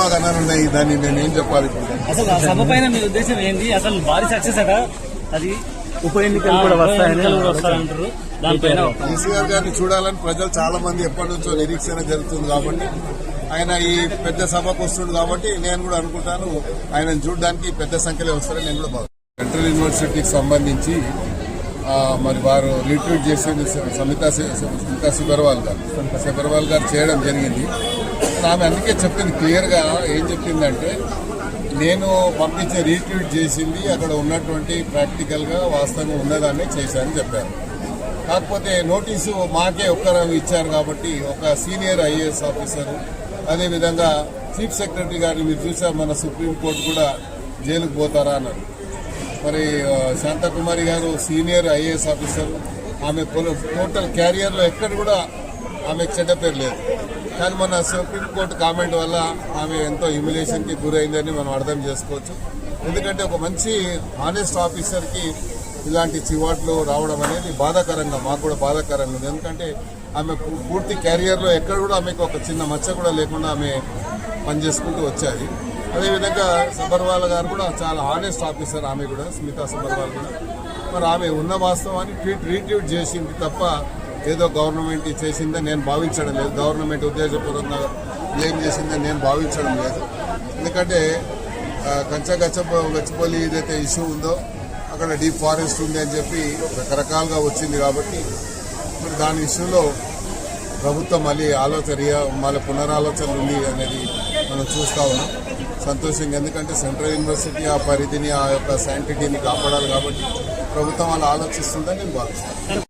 ఉన్నాయి దాన్ని నేను ఏం చెప్పాలి? అసలు ఆ సభ పైన మీ ఉద్దేశం ఏంది అసలు భారీ సక్సెస్ అట. అది ఉప ఎన్నికలు కూడా వస్తాయని ఎన్నికలు కూడా వస్తాయంటారు. దానిపైన కేసీఆర్ గారిని చూడాలని ప్రజలు చాలా మంది ఎప్పటి నుంచో నిరీక్షణ జరుగుతుంది కాబట్టి ఆయన ఈ పెద్ద సభకు వస్తుంది కాబట్టి నేను కూడా అనుకుంటాను ఆయన చూడడానికి పెద్ద సంఖ్యలో వస్తారని నేను కూడా సెంట్రల్ యూనివర్సిటీకి సంబంధించి ఆ, మరి వారు రిట్రీట్ చేసింది సమితా సి- సమితా సిబర్వాల్ గారు సిబర్వాల్ గారు చేయడం జరిగింది. ఆమె అందుకే చెప్పింది క్లియర్గా ఏం చెప్పిందంటే నేను పంపించే రీట్వీట్ చేసింది అక్కడ ఉన్నటువంటి ప్రాక్టికల్గా వాస్తవంగా ఉన్నదాన్ని చేశానని చెప్పారు. కాకపోతే నోటీసు మాకే ఒక్కరం ఇచ్చారు కాబట్టి ఒక సీనియర్ ఐఏఎస్ ఆఫీసర్ అదేవిధంగా చీఫ్ సెక్రటరీ గారిని మీరు చూసారు మన సుప్రీంకోర్టు కూడా జైలుకు పోతారా అన్నారు. మరి శాంతకుమారి గారు సీనియర్ ఐఏఎస్ ఆఫీసర్ ఆమె టోటల్ క్యారియర్లో ఎక్కడ కూడా ఆమెకు చెడ్డ పేరు లేదు. కానీ మన సుప్రీంకోర్టు కామెంట్ వల్ల ఆమె ఎంతో హ్యూమిలేషన్కి గురైందని మనం అర్థం చేసుకోవచ్చు. ఎందుకంటే ఒక మంచి ఆనెస్ట్ ఆఫీసర్కి ఇలాంటి చివాట్లు రావడం అనేది బాధాకరంగా మాకు కూడా బాధాకరంగా ఉంది. ఎందుకంటే ఆమె పూర్తి క్యారియర్లో ఎక్కడ కూడా ఆమెకు ఒక చిన్న మచ్చ కూడా లేకుండా ఆమె పనిచేసుకుంటూ వచ్చాయి. అదేవిధంగా సబర్వాల్ గారు కూడా చాలా ఆనెస్ట్ ఆఫీసర్ ఆమె కూడా స్మితా సబర్వాల్ కూడా. మరి ఆమె ఉన్న వాస్తవాన్ని ట్రీట్ రీట్యూట్ చేసింది తప్ప ఏదో గవర్నమెంట్ చేసిందని నేను భావించడం లేదు. గవర్నమెంట్ ఉద్దేశపూర్వకంగా ఏం చేసిందని నేను భావించడం లేదు. ఎందుకంటే ఆ, కంచ గచ్చిపల్లి ఏదైతే ఇష్యూ ఉందో అక్కడ డీప్ ఫారెస్ట్ ఉంది అని చెప్పి రకరకాలుగా వచ్చింది కాబట్టి మరి దాని ఇష్యూలో ప్రభుత్వం మళ్ళీ ఆలోచన మళ్ళీ పునరాలోచన ఉంది అనేది మనం చూస్తా ఉన్నాం. సంతోషంగా ఎందుకంటే సెంట్రల్ యూనివర్సిటీ ఆ పరిధిని ఆ యొక్క శాంటిటీని కాపాడాలి కాబట్టి ప్రభుత్వం అలా ఆలోచిస్తుందని నేను భావిస్తాను